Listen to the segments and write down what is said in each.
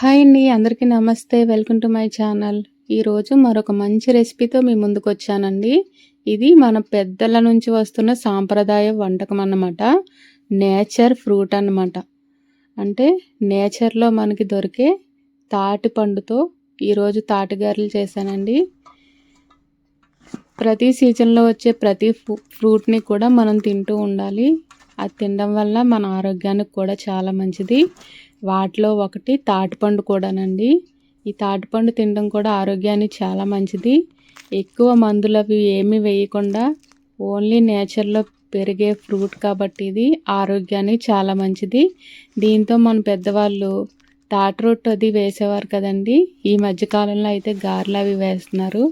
Hi అండి అందరికీ నమస్తే. Welcome to my channel. ఈరోజు మరొక మంచి రెసిపీతో మీ ముందుకు వచ్చానండి ఇది మన పెద్దల నుంచి వస్తున్న సాంప్రదాయ వంటకం అన్నమాట. నేచర్ ఫ్రూట్ అన్నమాట. అంటే నేచర్లో మనకి దొరికే తాటి పండుతో ఈరోజు తాటిగారులు చేశానండి. ప్రతి సీజన్లో వచ్చే ప్రతి ఫ్రూట్ని కూడా మనం తింటూ ఉండాలి. అది తినడం వల్ల మన ఆరోగ్యానికి కూడా చాలా మంచిది. వాటిలో ఒకటి తాటిపండు కూడానండి. ఈ తాటిపండు తినడం కూడా ఆరోగ్యానికి చాలా మంచిది. ఎక్కువ మందులు అవి ఏమీ వేయకుండా ఓన్లీ నేచర్లో పెరిగే ఫ్రూట్ కాబట్టి ఇది ఆరోగ్యానికి చాలా మంచిది. దీంతో మన పెద్దవాళ్ళు తాటి రొట్టు అది వేసేవారు కదండి. ఈ మధ్యకాలంలో అయితే గారెలు అవి వేస్తున్నారు.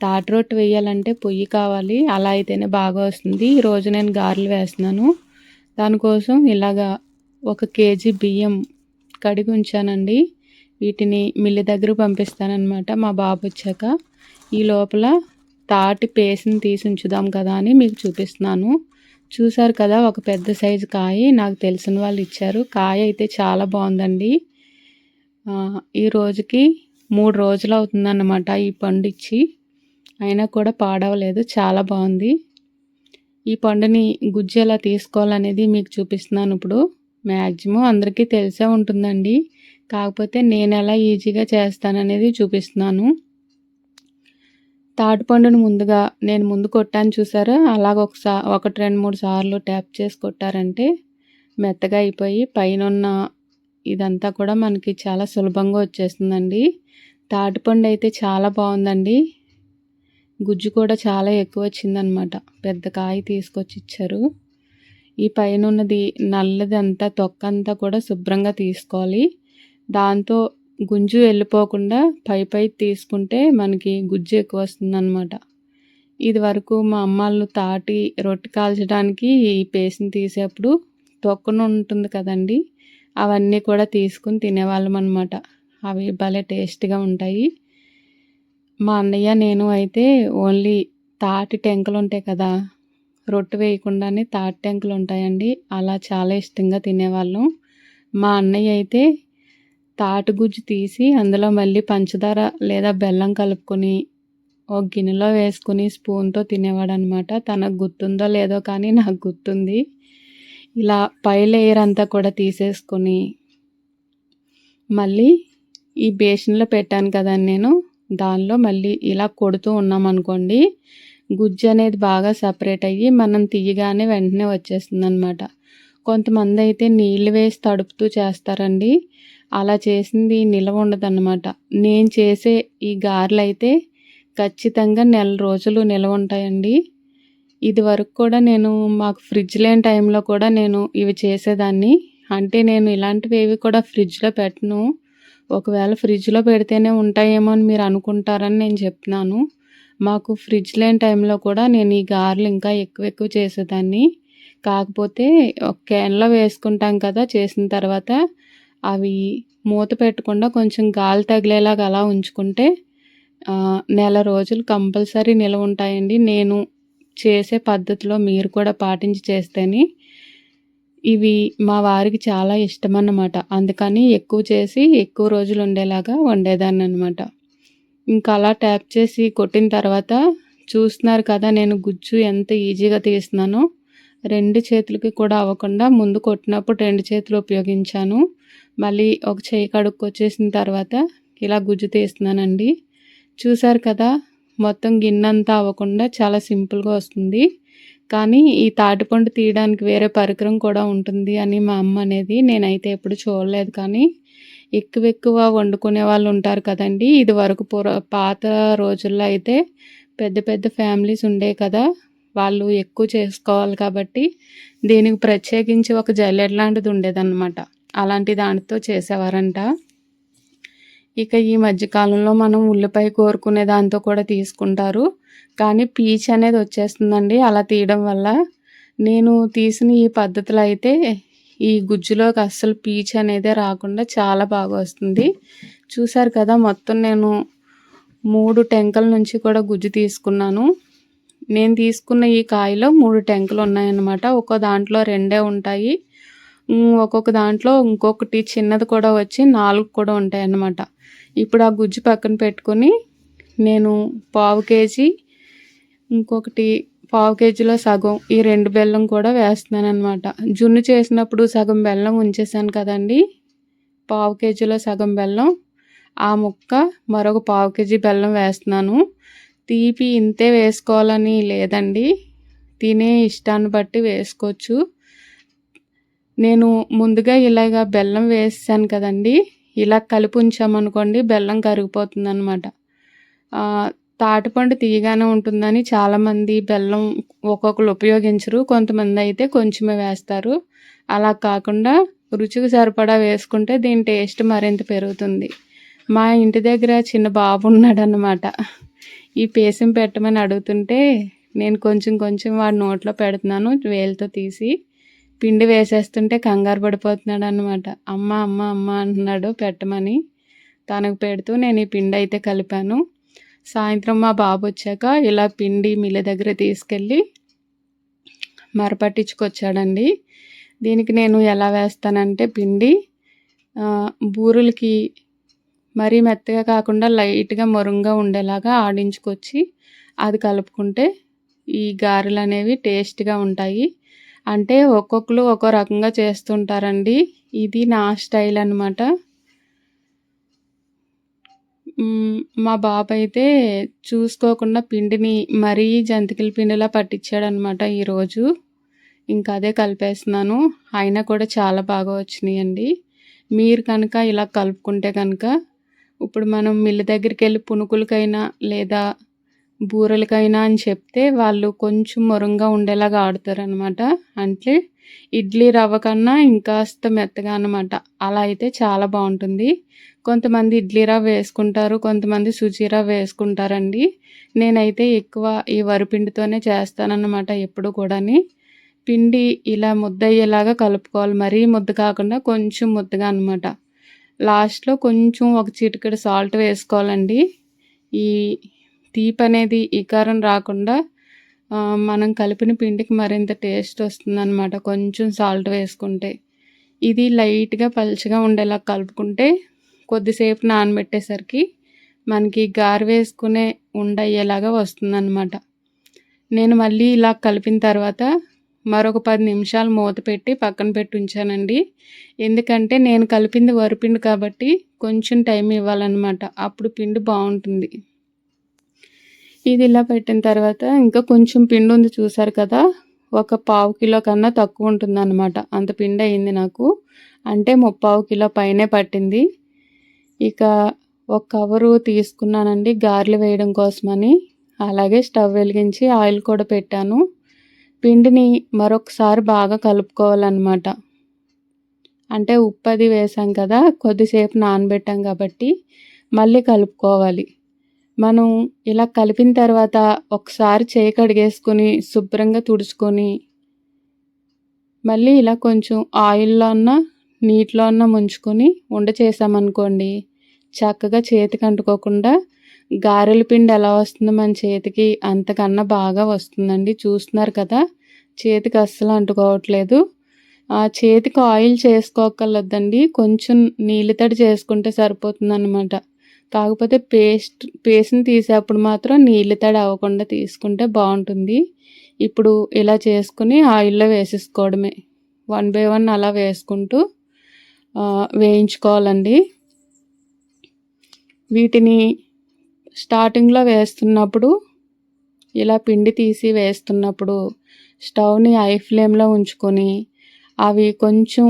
తాటి రొట్టు వేయాలంటే పొయ్యి కావాలి. అలా అయితేనే బాగా వస్తుంది. ఈరోజు నేను గారెలు వేస్తున్నాను. దానికోసం ఇలాగా ఒక కేజీ బియ్యం కడిగి ఉంచానండి. వీటిని మిల్లి దగ్గర పంపిస్తానమాట మా బాబు వచ్చాక ఈ లోపల తాటి పేస్ట్ని తీసి ఉంచుదాం కదా అని మీకు చూపిస్తున్నాను. చూసారు కదా ఒక పెద్ద సైజు కాయ నాకు తెలిసిన వాళ్ళు ఇచ్చారు. కాయ అయితే చాలా బాగుందండి. ఈ రోజుకి మూడు రోజులు అవుతుందన్నమాట ఈ పండు ఇచ్చి అయినా కూడా పాడవలేదు చాలా బాగుంది. ఈ పండుని గుజ్జు ఎలా తీసుకోవాలనేది మీకు చూపిస్తున్నాను ఇప్పుడు. మ్యాక్సిమం అందరికీ తెలిసే ఉంటుందండి. కాకపోతే నేను ఎలా ఈజీగా చేస్తాననేది చూపిస్తున్నాను. తాటిపండును ముందుగా నేను ముందు కొట్టాను చూసారా? అలాగ ఒకసారి ఒకటి రెండు మూడు సార్లు ట్యాప్ చేసి కొట్టారంటే మెత్తగా అయిపోయి పైన ఉన్న ఇదంతా కూడా మనకి చాలా సులభంగా వచ్చేస్తుందండి. తాటిపండు అయితే చాలా బాగుందండి. గుజ్జు కూడా చాలా ఎక్కువ వచ్చిందనమాట. పెద్ద కాయ తీసుకొచ్చి ఇచ్చారు. ఈ పైన ఉన్నది నల్లది అంతా తొక్క అంతా కూడా శుభ్రంగా తీసుకోవాలి. దాంతో గుంజు వెళ్ళిపోకుండా పై పై తీసుకుంటే మనకి గుజ్జు ఎక్కువ వస్తుంది అనమాట ఇది వరకు మా అమ్మాళ్ళు తాటి రొట్టె కాల్చడానికి ఈ పేస్ట్ని తీసేప్పుడు తొక్కను ఉంటుంది కదండి అవన్నీ కూడా తీసుకుని తినేవాళ్ళం అనమాట అవి భలే టేస్ట్గా ఉంటాయి. మా అన్నయ్య నేను అయితే ఓన్లీ తాటి టెంకలు ఉంటాయి కదా రొట్టె వేయకుండానే తాటి టెంకలు ఉంటాయండి. అలా చాలా ఇష్టంగా తినేవాళ్ళం. మా అన్నయ్య అయితే తాటి గుజ్జు తీసి అందులో మళ్ళీ పంచదార లేదా బెల్లం కలుపుకొని ఒక గిన్నెలో వేసుకుని స్పూన్తో తినేవాడు అనమాట తనకు గుర్తుందో లేదో కానీ నాకు గుర్తుంది. ఇలా పై లేయర్ అంతా కూడా తీసేసుకొని మళ్ళీ ఈ బేషన్లో పెట్టాను కదండి నేను. దానిలో మళ్ళీ ఇలా కొడుతూ ఉన్నాం అనుకోండి గుజ్జు అనేది బాగా సపరేట్ అయ్యి మనం తీయగానే వెంటనే వచ్చేస్తుంది అనమాట కొంతమంది అయితే నీళ్ళు వేసి తడుపుతూ చేస్తారండి. అలా చేసింది నిలవ ఉండదన్నమాట. నేను చేసే ఈ గారెలు అయితే ఖచ్చితంగా నెల రోజులు నిలవ ఉంటాయండి. ఇది వరకు కూడా నేను మాకు ఫ్రిడ్జ్ లేని టైంలో కూడా నేను ఇవి చేసేదాన్ని. అంటే నేను ఇలాంటివి ఏవి కూడా ఫ్రిడ్జ్లో పెట్టను. ఒకవేళ ఫ్రిడ్జ్లో పెడితేనే ఉంటాయేమో అని మీరు అనుకుంటారని నేను చెప్తున్నాను. మాకు ఫ్రిడ్జ్ లేని టైంలో కూడా నేను ఈ గారెలు ఇంకా ఎక్కువ ఎక్కువ చేసేదాన్ని. కాకపోతే ఒక క్యాన్లో వేసుకుంటాం కదా చేసిన తర్వాత అవి మూత పెట్టకుండా కొంచెం గాలి తగిలేలాగా అలా ఉంచుకుంటే నెల రోజులు కంపల్సరీ నిలవ ఉంటాయండి. నేను చేసే పద్ధతిలో మీరు కూడా పాటించి చేస్తేనే ఇవి మా వారికి చాలా ఇష్టం అన్నమాట అందుకని ఎక్కువ చేసి ఎక్కువ రోజులు ఉండేలాగా వండేదాన్ని అనమాట ఇంకా అలా ట్యాప్ చేసి కొట్టిన తర్వాత చూస్తున్నారు కదా నేను గుజ్జు ఎంత ఈజీగా తీస్తున్నానో. రెండు చేతులకి కూడా అవ్వకుండా ముందు కొట్టినప్పుడు రెండు చేతులు ఉపయోగించాను. మళ్ళీ ఒక చేయి కడుక్కు వచ్చేసిన తర్వాత ఇలా గుజ్జు తీస్తున్నానండి. చూసారు కదా మొత్తం గిన్నెంతా అవ్వకుండా చాలా సింపుల్గా వస్తుంది. కానీ ఈ తాటిపండు తీయడానికి వేరే పరికరం కూడా ఉంటుంది అని మా అమ్మ అనేది నేనైతే ఎప్పుడు చూడలేదు. కానీ ఎక్కువ ఎక్కువ వండుకునే వాళ్ళు ఉంటారు కదండి. ఇది వరకు పాత రోజుల్లో అయితే పెద్ద పెద్ద ఫ్యామిలీస్ ఉండే కదా. వాళ్ళు ఎక్కువ చేసుకోవాలి కాబట్టి దీనికి ప్రత్యేకించి ఒక జల్లెడ్ లాంటిది ఉండేదన్నమాట. అలాంటి దానితో చేసేవారంట. ఇక ఈ మధ్యకాలంలో మనం ఉల్లిపాయ కోరుకునే దాంతో కూడా తీసుకుంటారు. కానీ పీచ్ అనేది వచ్చేస్తుందండి. అలా తీయడం వల్ల నేను తీసిన ఈ పద్ధతులు అయితే ఈ గుజ్జులోకి అస్సలు పీచ్ అనేది రాకుండా చాలా బాగా వస్తుంది. చూసారు కదా మొత్తం నేను మూడు టెంకల నుంచి కూడా గుజ్జు తీసుకున్నాను. నేను తీసుకున్న ఈ కాయలో మూడు టెంకలు ఉన్నాయన్నమాట. ఒక్కో దాంట్లో రెండే ఉంటాయి. ఒక్కొక్క దాంట్లో ఇంకొకటి చిన్నది కూడా వచ్చి నాలుగు కూడా ఉంటాయి అన్నమాట ఇప్పుడు ఆ గుజ్జు పక్కన పెట్టుకొని నేను పావు కేజీ ఇంకొకటి పావు కేజీలో సగం ఈ రెండు బెల్లం కూడా వేస్తున్నాను అనమాట జున్ను చేసినప్పుడు సగం బెల్లం ఉంచేసాను కదండి. పావు కేజీలో సగం బెల్లం ఆ ముక్క మరొక పావు కేజీ బెల్లం వేస్తున్నాను. తీపి ఇంతే వేసుకోవాలని లేదండి. తినే ఇష్టాన్ని బట్టి వేసుకోవచ్చు. నేను ముందుగా ఇలాగ బెల్లం వేసాను కదండి. ఇలా కలిపి ఉంచామనుకోండి బెల్లం కరిగిపోతుంది అనమాట తాటిపండు తీయగానే ఉంటుందని చాలామంది బెల్లం ఒక్కొక్కరు ఉపయోగించరు. కొంతమంది అయితే కొంచెమే వేస్తారు. అలా కాకుండా రుచికి సరిపడా వేసుకుంటే దీని టేస్ట్ మరింత పెరుగుతుంది. మా ఇంటి దగ్గర చిన్న బాబు ఉన్నాడనమాట ఈ పేసం పెట్టమని అడుగుతుంటే నేను కొంచెం కొంచెం వాడి నోట్లో పెడుతున్నాను వేలతో తీసి. పిండి వేసేస్తుంటే కంగారు పడిపోతున్నాడు అనమాట అమ్మ అమ్మ అమ్మ అంటున్నాడు పెట్టమని. తనకు పెడుతూ నేను ఈ పిండి అయితే కలిపాను. సాయంత్రం మా బాబు వచ్చాక ఇలా పిండి మిల్ల దగ్గర తీసుకెళ్ళి మరపట్టించుకొచ్చాడండి దీనికి నేను ఎలా వేస్తానంటే పిండి బూరులకి మరీ మెత్తగా కాకుండా లైట్గా మొరంగా ఉండేలాగా ఆడించుకొచ్చి అది కలుపుకుంటే ఈ గారెలు అనేవి టేస్ట్గా ఉంటాయి. అంటే ఒక్కొక్కరు ఒక్కో రకంగా చేస్తుంటారండి. ఇది నా స్టైల్ అనమాట మా బాబు అయితే చూసుకోకుండా పిండిని మరీ జంతికల పిండిలా పట్టించాడనమాట ఈరోజు. ఇంకా అదే కలిపేస్తున్నాను. అయినా కూడా చాలా బాగా వచ్చినాయండి. మీరు కనుక ఇలా కలుపుకుంటే కనుక ఇప్పుడు మనం మిల్లు దగ్గరికి వెళ్ళి పునుకులకైనా లేదా బూరెలకైనా అని చెప్తే వాళ్ళు కొంచెం మొరంగా ఉండేలాగా ఆడుతారనమాట అంటే ఇడ్లీ రవ్వ కన్నా ఇంకాస్త మెత్తగా అనమాట అలా అయితే చాలా బాగుంటుంది. కొంతమంది ఇడ్లీ రవ్వ వేసుకుంటారు కొంతమంది సుజీ రవ్వ వేసుకుంటారండి. నేనైతే ఎక్కువ ఈ వరిపిండితోనే చేస్తానన్నమాట ఎప్పుడు కూడాని. పిండి ఇలా ముద్ద అయ్యేలాగా కలుపుకోవాలి. మరీ ముద్ద కాకుండా కొంచెం ముద్దగా అనమాట లాస్ట్లో కొంచెం ఒక చిటికెడు సాల్ట్ వేసుకోవాలండి. ఈ తీపి అనేది ఈకారం రాకుండా మనం కలిపిన పిండికి మరింత టేస్ట్ వస్తుందన్నమాట. కొంచెం సాల్ట్ వేసుకుంటే. ఇది లైట్గా పలుచగా ఉండేలా కలుపుకుంటే కొద్దిసేపు నానబెట్టేసరికి మనకి గారు వేసుకునే ఉండయ్యేలాగా వస్తుందన్నమాట. నేను మళ్ళీ ఇలా కలిపిన తర్వాత మరొక పది నిమిషాలు మూత పెట్టి పక్కన పెట్టి ఉంచానండి ఎందుకంటే నేను కలిపింది వరిపిండి కాబట్టి కొంచెం టైం ఇవ్వాలన్నమాట. అప్పుడు పిండి బాగుంటుంది. ఇది ఇలా పెట్టిన తర్వాత ఇంకా కొంచెం పిండి ఉంది చూసారు కదా? ఒక పావు కిలో కన్నా తక్కువ ఉంటుందన్నమాట. అంత పిండి అయింది నాకు. అంటే ముప్పావు కిలో పైనే పట్టింది. ఇక ఒక కవరు తీసుకున్నానండి గారెలు వేయడం కోసమని. అలాగే స్టవ్ వెలిగించి ఆయిల్ కూడా పెట్టాను. పిండిని మరొకసారి బాగా కలుపుకోవాలన్నమాట. అంటే ఉప్పు అది వేసాం కదా కొద్దిసేపు నానబెట్టాం కాబట్టి మళ్ళీ కలుపుకోవాలి. మనం ఇలా కలిపిన తర్వాత ఒకసారి చేయి కడిగేసుకొని శుభ్రంగా తుడుచుకొని మళ్ళీ ఇలా కొంచెం ఆయిల్లో అన్న నీటిలో అన్న ముంచుకొని ఉండ చేసామనుకోండి చక్కగా చేతికి అంటుకోకుండా గారెల పిండి ఎలా వస్తుందో మన చేతికి అంతకన్నా బాగా వస్తుందండి. చూస్తున్నారు కదా చేతికి అస్సలు అంటుకోవట్లేదు. ఆ చేతికి ఆయిల్ చేసుకోకర్లేదండి కొంచెం నీళ్ళతడి చేసుకుంటే సరిపోతుంది అనమాట కాకపోతే పేస్ట్ పేస్ట్ని తీసేప్పుడు మాత్రం నీళ్ళు తడి అవ్వకుండా తీసుకుంటే బాగుంటుంది. ఇప్పుడు ఇలా చేసుకుని ఆయిల్లో వేసేసుకోవడమే. వన్ బై వన్ అలా వేసుకుంటూ వేయించుకోవాలండి. వీటిని స్టార్టింగ్లో వేస్తున్నప్పుడు ఇలా పిండి తీసి వేస్తున్నప్పుడు స్టవ్ని హై ఫ్లేమ్లో ఉంచుకొని అవి కొంచెం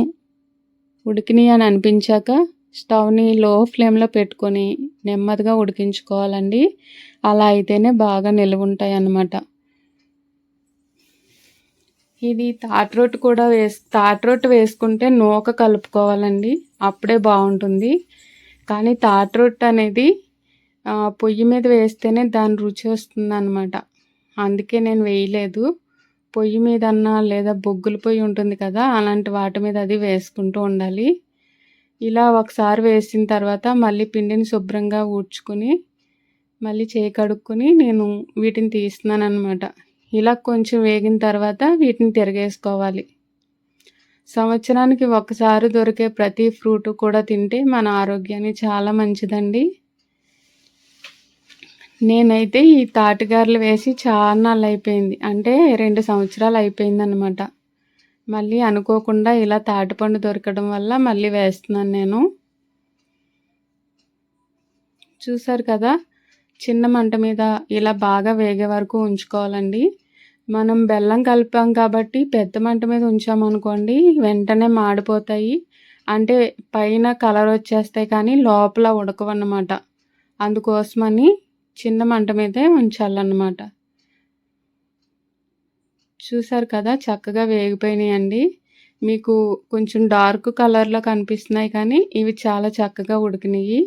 ఉడికినాయి అని అనిపించాక స్టవ్ని లో ఫ్లేమ్లో పెట్టుకొని నెమ్మదిగా ఉడికించుకోవాలండి. అలా అయితేనే బాగా నిలువ ఉంటాయి అన్నమాట ఇది తాటి కూడా వేస్ తాటి వేసుకుంటే నూక కలుపుకోవాలండి. అప్పుడే బాగుంటుంది. కానీ తాటి అనేది పొయ్యి మీద వేస్తేనే దాని రుచి వస్తుంది అనమాట అందుకే నేను వేయలేదు. పొయ్యి మీద అన్నా లేదా బొగ్గుల పొయ్యి ఉంటుంది కదా అలాంటి వాటి మీద అది వేసుకుంటూ ఉండాలి. ఇలా ఒకసారి వేసిన తర్వాత మళ్ళీ పిండిని శుభ్రంగా ఊడ్చుకొని మళ్ళీ చేయి కడుక్కొని నేను వీటిని తీస్తున్నాను అనమాట ఇలా కొంచెం వేగిన తర్వాత వీటిని తిరగేసుకోవాలి. సంవత్సరానికి ఒకసారి దొరికే ప్రతి ఫ్రూట్ కూడా తింటే మన ఆరోగ్యానికి చాలా మంచిదండి. నేనైతే ఈ తాటిగారులు వేసి చాలా నాళ్ళు అయిపోయింది అంటే రెండు సంవత్సరాలు అయిపోయింది అనమాట మళ్ళీ అనుకోకుండా ఇలా తాటిపండు దొరకడం వల్ల మళ్ళీ వేస్తున్నాను నేను. చూసారు కదా చిన్న మంట మీద ఇలా బాగా వేగే వరకు ఉంచుకోవాలండి. మనం బెల్లం కలిపాం కాబట్టి పెద్ద మంట మీద ఉంచామనుకోండి వెంటనే మాడిపోతాయి. అంటే పైన కలర్ వచ్చేస్తాయి కానీ లోపల ఉడకవన్నమాట. అందుకోసమని చిన్న మంట మీదే ఉంచాలన్నమాట. చూసారు కదా చక్కగా వేగిపోయినాయండి. మీకు కొంచెం డార్క్ కలర్లో కనిపిస్తున్నాయి కానీ ఇవి చాలా చక్కగా ఉడికినాయి.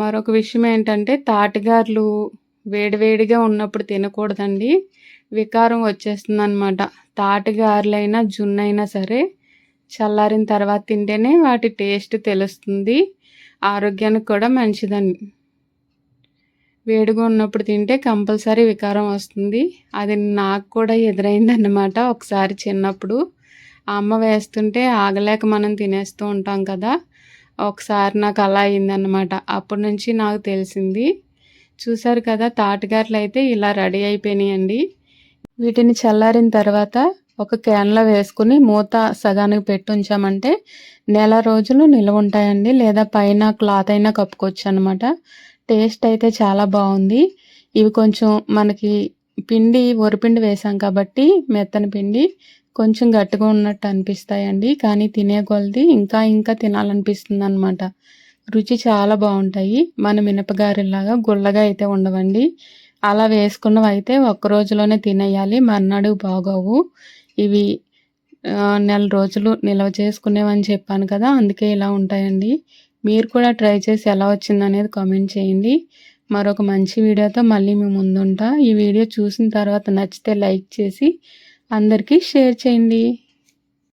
మరొక విషయం ఏంటంటే తాటిగారులు వేడివేడిగా ఉన్నప్పుడు తినకూడదండి. వికారం వచ్చేస్తుంది అనమాట తాటిగారులైనా జున్నైనా సరే చల్లారిన తర్వాత తింటేనే వాటి టేస్ట్ తెలుస్తుంది. ఆరోగ్యానికి కూడా మంచిదండి. వేడిగా ఉన్నప్పుడు తింటే కంపల్సరీ వికారం వస్తుంది. అది నాకు కూడా ఎదురైందన్నమాట ఒకసారి చిన్నప్పుడు. అమ్మ వేస్తుంటే ఆగలేక మనం తినేస్తూ ఉంటాం కదా. ఒకసారి నాకు అలా అయిందన్నమాట. అప్పటి నుంచి నాకు తెలిసింది. చూసారు కదా తాటగారులు అయితే ఇలా రెడీ అయిపోయినాయండి. వీటిని చల్లారిన తర్వాత ఒక క్యాన్లో వేసుకుని మూత సగానికి పెట్టి ఉంచామంటే నెల రోజులు నిల్వ ఉంటాయండి. లేదా పైన క్లాత్ అయినా కప్పుకోవచ్చు అనమాట టేస్ట్ అయితే చాలా బాగుంది. ఇవి కొంచెం మనకి పిండి వరిపిండి వేసాం కాబట్టి మెత్తని పిండి కొంచెం గట్టిగా ఉన్నట్టు అనిపిస్తాయండి. కానీ తినే కొలది ఇంకా ఇంకా తినాలనిపిస్తుంది అనమాట రుచి చాలా బాగుంటాయి. మన మినపగారెలాగా గుల్లగా అయితే ఉండవండి. అలా వేసుకున్నవి అయితే ఒక్క రోజులోనే తినేయాలి. మర్నాడు బాగోవు. ఇవి నెల రోజులు నిల్వ చేసుకునేవని చెప్పాను కదా అందుకే ఇలా ఉంటాయండి. మీరు కూడా ట్రై చేసి ఎలా వచ్చిందనేది కామెంట్ చేయండి. మరొక మంచి వీడియోతో మళ్ళీ మీ ముందుంటా. ఈ వీడియో చూసిన తర్వాత నచ్చితే లైక్ చేసి అందరికీ షేర్ చేయండి.